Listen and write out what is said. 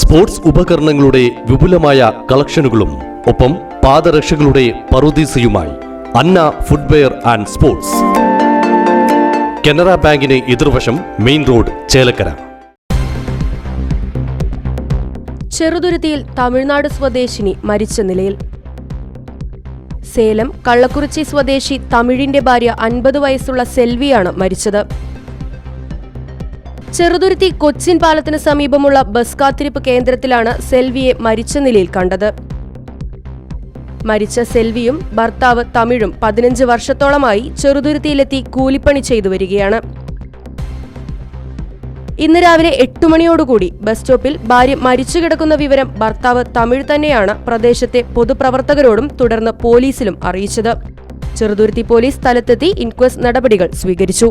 Sports ഉപകരണങ്ങളുടെ വിപുലമായ കളക്ഷനുകളും ഒപ്പം പാദരക്ഷകളുടെ പറുദീസയുമായി Anna footwear and sports. Canara ബാങ്കിന് എതിർവശം മെയിൻ റോഡ് ചേലക്കര. ചെറുതുരുത്തിയിൽ തമിഴ്നാട് സ്വദേശിനി മരിച്ച നിലയിൽ. സേലം കള്ളക്കുറിച്ചി സ്വദേശി തമിഴിന്റെ ഭാര്യ അൻപത് വയസ്സുള്ള സെൽവിയാണ് മരിച്ചത്. ചെറുതുരുത്തി കൊച്ചിൻ പാലത്തിന് സമീപമുള്ള ബസ് കാത്തിരിപ്പ് കേന്ദ്രത്തിലാണ് സെൽവിയെ മരിച്ച നിലയിൽ കണ്ടത്. മരിച്ച സെൽവിയും ഭർത്താവ് തമിഴും പതിനഞ്ച് വർഷത്തോളമായി ചെറുതുരുത്തിയിലെത്തി കൂലിപ്പണി ചെയ്തു വരികയാണ്. ഇന്ന് രാവിലെ എട്ട് മണിയോടുകൂടി ബസ് സ്റ്റോപ്പിൽ ഭാര്യ മരിച്ചു കിടക്കുന്ന വിവരം ഭർത്താവ് തമിഴ് തന്നെയാണ് പ്രദേശത്തെ പൊതുപ്രവർത്തകരോടും തുടർന്ന് പോലീസിലും അറിയിച്ചത്. ചെറുതുരുത്തി പോലീസ് സ്ഥലത്തെത്തി ഇൻക്വസ്റ്റ് നടപടികൾ സ്വീകരിച്ചു.